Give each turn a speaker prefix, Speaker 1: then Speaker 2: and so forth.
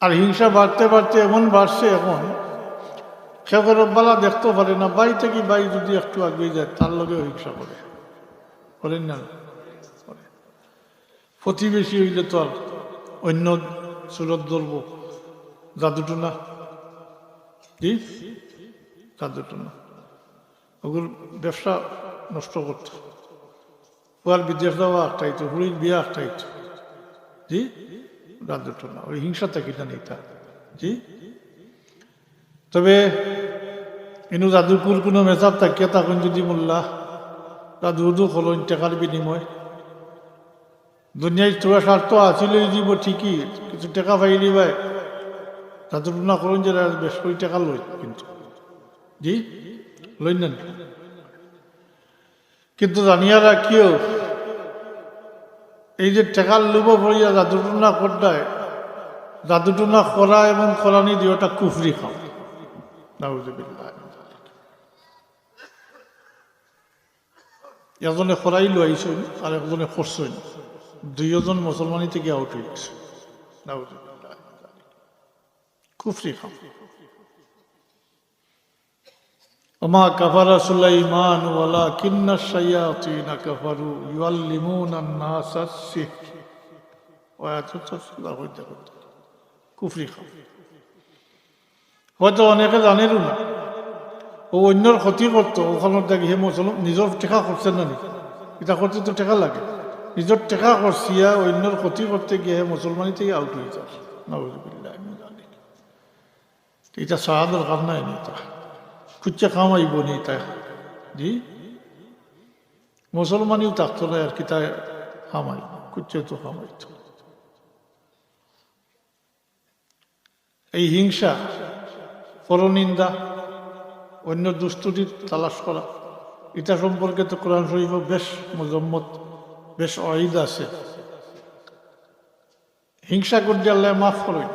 Speaker 1: আর হিংসা বাড়তে বাড়তে এমন বাড়ছে এখন। কেউ রব্বালা দেখতেও পারে না। বাই থেকে বাই যদি একটু আগিয়ে যায়, তার লগেও হিংসা করে। করেন না? প্রতিবেশী হইলে তো আর অন্য সুরত ধরব। জাদুটুনা জি জাদুটুনা ওগুলো ব্যবসা নষ্ট করতো। ওয়ার বিদেশ যাওয়া একটাইতো হুড়ির বিয়া একটাইতো জি জাদুটুনা ওই হিংসা থেকে জানি জি? তবে ইনু জাদুকুর কোনো মেসাব থাকিয়া তখন যদি মোল্লা জাদু উদু হলন টাকার বিনিময়। দুনিয়ায় তোরা স্বার্থ দিব ঠিকই, কিছু টাকা পাইলি ভাই। জাদু টুনা করুন যে বেশ করে টাকা লই, কিন্তু। জি? লই না কিন্তু জানিয়া রাখিও এই যে টাকার লোভ ভরিয়া জাদুটুনা করডায় জাদুটুনা করা এবং করানি দিওটা কুফরি খাও। এজনে খরাই লো আইসইন আর একজনে খরচইন দুইজন মুসলমানি থেকে আউট হয়ে গেছে কুফরি وما كفر سليمان ولكن الشياطين كفروا يعلمون الناس السحر ويتتصل কুফরি খাও হয়তো অনেকে জানেরও না ও অন্যর ক্ষতি করতো ওখানে দেখি হে মুসলমান নিজের টেকা করছে না নি এটা করতে তো টেকা লাগে নিজের টেকা করছিয়া অন্যর ক্ষতি করতে গিয়ে হে মুসলমানি থেকে আউট হয়ে যায় নাউজুবিল্লাহ আমি জানি এটা সাহা দরকার নাই নি খুঁজছে খামাইব নি তাই জি মুসলমানিও থাকতো না আর কি তা খামাই খুঁজছে তো খামাইতো এই হিংসা পরনিন্দা অন্য দুষ্টুটি তালাশ করা এটা সম্পর্কে তো কোরআন শরীফ বেশ মজম্মত বেশ অহিদ আছে হিংসা করতে আল্লাহ মাফ করেন